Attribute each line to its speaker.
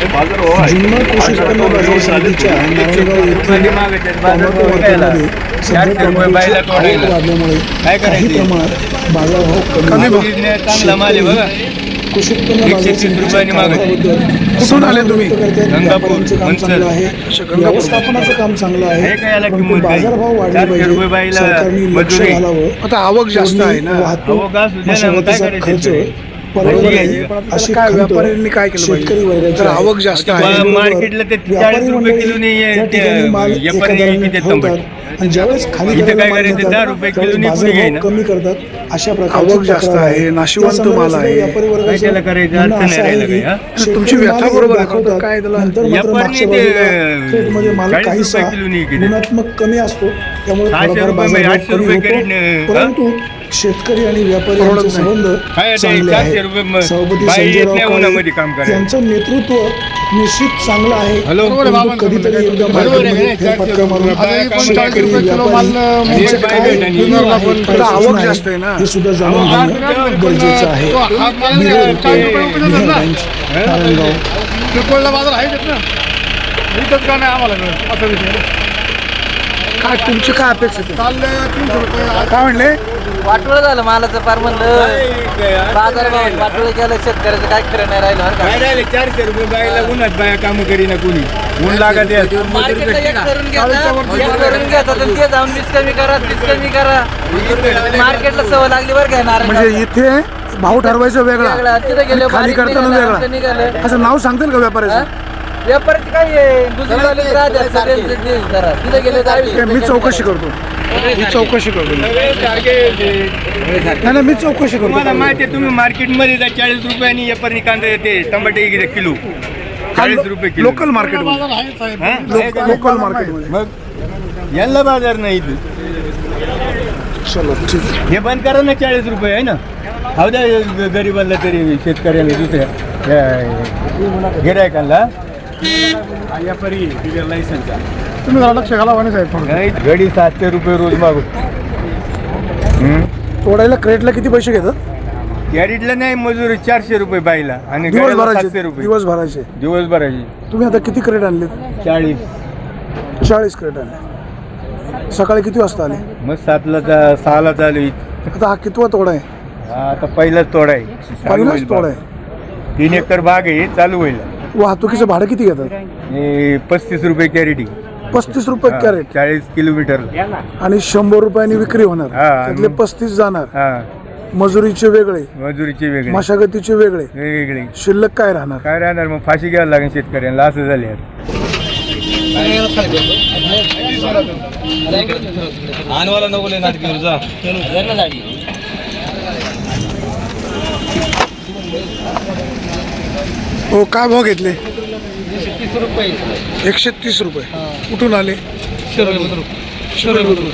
Speaker 1: जुन्नर कृषी उत्पन्न बाजार समितीच्या नारायणगाव येथील टोमॅटो मार्केटमध्ये सध्या टोमॅटोची आवक वाढल्यामुळे काही प्रमाणात बाजारभाव कमी
Speaker 2: बघा.
Speaker 1: कृषी उत्पन्न बाजार समितीच्या
Speaker 2: मागे.
Speaker 1: कारभाराबद्दल
Speaker 3: कुठून आले तुम्ही?
Speaker 2: गंगापूर,
Speaker 1: व्यापाऱ्यांचं काम
Speaker 2: मनसर.
Speaker 1: चांगलं आहे. व्यवस्थापनाचं काम चांगलं आहे.
Speaker 2: हे
Speaker 1: परंतु. बाजारभाव वाढले पाहिजे. सरकारने लक्ष. घालावं.
Speaker 3: आता आवक जास्त आहे ना.
Speaker 1: वाहतूक, मशागतीचा खर्च
Speaker 2: शेतकरी?
Speaker 1: परवडत
Speaker 2: भाजी
Speaker 1: नाही.
Speaker 2: घ्यायची.
Speaker 3: पण आता
Speaker 1: अशी
Speaker 3: काय
Speaker 1: खंत
Speaker 3: व्यापाऱ्यांनी काय केलं पाहिजे?
Speaker 1: शेतकरी वर्गाची
Speaker 3: तर
Speaker 1: आहे.
Speaker 3: आवक जास्त आहे.
Speaker 1: त्याचबरोबर
Speaker 2: मार्केटला ते
Speaker 1: व्यापारी
Speaker 2: 40 रुपये
Speaker 1: मंडळी
Speaker 2: किलोने
Speaker 1: या
Speaker 2: ते
Speaker 1: ठिकाणी माल
Speaker 2: व्यापारी
Speaker 1: एका दराने
Speaker 2: विकते
Speaker 1: ठेवतात.
Speaker 2: टमाटे.
Speaker 1: आणि ज्यावेळेस खाली
Speaker 2: इथं
Speaker 1: करायला
Speaker 2: काय
Speaker 1: माल
Speaker 2: करायचं?
Speaker 1: घेतात,
Speaker 2: दहा रुपये
Speaker 1: त्यावेळेस
Speaker 2: किलोने
Speaker 1: बाजारभाव
Speaker 2: कुणी घेईना.
Speaker 1: कमी करतात अशा प्रकारची
Speaker 3: आवक जास्त
Speaker 1: तक्रार
Speaker 3: आहे, नाशिवंत
Speaker 1: त्या संदर्भात
Speaker 3: माल
Speaker 1: सुद्धा
Speaker 3: आहे.
Speaker 1: व्यापारी वर्गाचं
Speaker 2: काय त्याला करायचं?
Speaker 1: म्हणणं
Speaker 2: अर्थ
Speaker 1: असं
Speaker 2: नाही
Speaker 1: आहे
Speaker 2: राहिला
Speaker 1: की
Speaker 2: काय, हा?
Speaker 1: शेतकरी
Speaker 3: तुमची व्यथा
Speaker 1: माल
Speaker 3: बरोबर आहे.
Speaker 1: दाखवतात.
Speaker 3: काय त्याला-
Speaker 1: नंतर मात्र
Speaker 2: व्यापारी
Speaker 1: मागच्या
Speaker 2: ते,
Speaker 1: बाजूला थेटमध्ये माल
Speaker 2: 40
Speaker 1: काहीसा
Speaker 2: रुपये किलोने विकते.
Speaker 1: गुणात्मक कमी असतो त्यामुळे थोडाफार
Speaker 2: रुपये,
Speaker 1: बाजारभाव
Speaker 2: आठशे
Speaker 1: कमी
Speaker 2: रुपये
Speaker 1: होतो
Speaker 2: करीन,
Speaker 1: परंतु शेतकरी आणि व्यापारी यांचे. संबंध चांगले आहेत. सभापती संजय राव. यांचं नेतृत्व निश्चित चांगलं आहे. कधीतरी एकदा
Speaker 3: आहे.
Speaker 1: हे सुद्धा जाणून घेणं गरजेचं आहे. बिहार रिपोर्ट, बिहार टाइम्स, नारायणगाव
Speaker 3: किरकोळला बाजार आहे ना. इथंच का नाही आम्हाला मिळत? असा विषय काय तुमची काय अपेक्षा चालले तीनशे रुपये. काय म्हणले?
Speaker 4: वाटोळं झालं मालाचं फार म्हणलं. बाजार भाव वाटोळं केलं शेतकऱ्याचं काय खरं नाही राहिलं
Speaker 2: काय राहिले चारशे रुपये बाईला उन्हात बाया काम करीना कोणी. ऊन लागत आहे.
Speaker 4: मार्केटला एक करून एक आणि ते जाऊन वीस कमी करा तीस कमी करा. मार्केटला सवय लागली बरं काय नारायण
Speaker 3: म्हणजे इथे भाव ठरवायचं वेगळा.
Speaker 4: तिथे गेले
Speaker 3: खाली करताना वेगळा.
Speaker 4: निघालं.
Speaker 3: असं नाव सांगतील का व्यापाऱ्याचं?
Speaker 4: व्यापाऱ्याचे काय आहे? करा. तिथे गेले तर
Speaker 3: मी चौकशी करतो. मी चौकशी करतो. नाही नाही मी चौकशी
Speaker 2: तुम्हाला
Speaker 3: करतो
Speaker 2: माहिती आहे तुम्ही मार्केटमध्ये जा चाळीस रुपयानी व्यापारी कांदा येते. टमाटे एक किलो. चाळीस रुपये किलो.
Speaker 3: लोकल मार्केटमध्ये
Speaker 2: हा?
Speaker 3: लोकल मार्केटमध्ये
Speaker 2: मग यांना बाजार नाही इथं.
Speaker 3: चलो ठीक आहे.
Speaker 2: हे बंद करा ना चाळीस रुपये आहे ना? हा द्या ग- गरिबांना तरी शेतकऱ्यांना दुसऱ्या गिरायकांना
Speaker 3: तुम्ही जरा लक्ष घाला वाणी साहेब थोडं.
Speaker 2: गडी सातशे रुपये रोज मागू.
Speaker 3: तोडायला क्रेटला किती पैसे घेतात?
Speaker 2: कॅरेटला नाही मजुरी चारशे रुपये बाईला आणि
Speaker 3: दिवस भरायचे
Speaker 2: सातशे रुपये.
Speaker 3: दिवस भरायचे
Speaker 2: दिवसभराची.
Speaker 3: तुम्ही आता किती क्रेट आणले
Speaker 2: चाळीस.
Speaker 3: चाळीस क्रेट आणले. सकाळी किती वाजता आले?
Speaker 2: मग सातला जा- सहाला चालू इथं.
Speaker 3: आता हा कितवा तोडा आहे?
Speaker 2: हा, आता पहिलाच तोडा आहे. चालू
Speaker 3: पहिलाच
Speaker 2: होईल
Speaker 3: तोडा
Speaker 2: बाग.
Speaker 3: आहे.
Speaker 2: तीन एकर बाग आहे चालू होईल.
Speaker 3: वाहतुकीचं भाडं किती घेतात?
Speaker 2: हे पस्तीस रुपये कॅरेटी
Speaker 3: पस्तीस रुपये कॅरेट.
Speaker 2: चाळीस किलोमीटर.
Speaker 3: आणि शंभर रुपयांनी विक्री होणार.
Speaker 2: हा.
Speaker 3: त्यातले पस्तीस जाणार.
Speaker 2: हा.
Speaker 3: मजुरीचे वेगळे.
Speaker 2: मजुरीचे वेगळे.
Speaker 3: मशागतीचे वेगळे.
Speaker 2: वेगवेगळे
Speaker 3: शिल्लक काय राहणार?
Speaker 2: काय राहणार? मग फाशी घ्यायला लागेल शेतकऱ्यांना. असं झाले
Speaker 3: हो काय भाव घेतले? एकशे तीस रुपये कुठून आले? शिरोली बुद्रुक.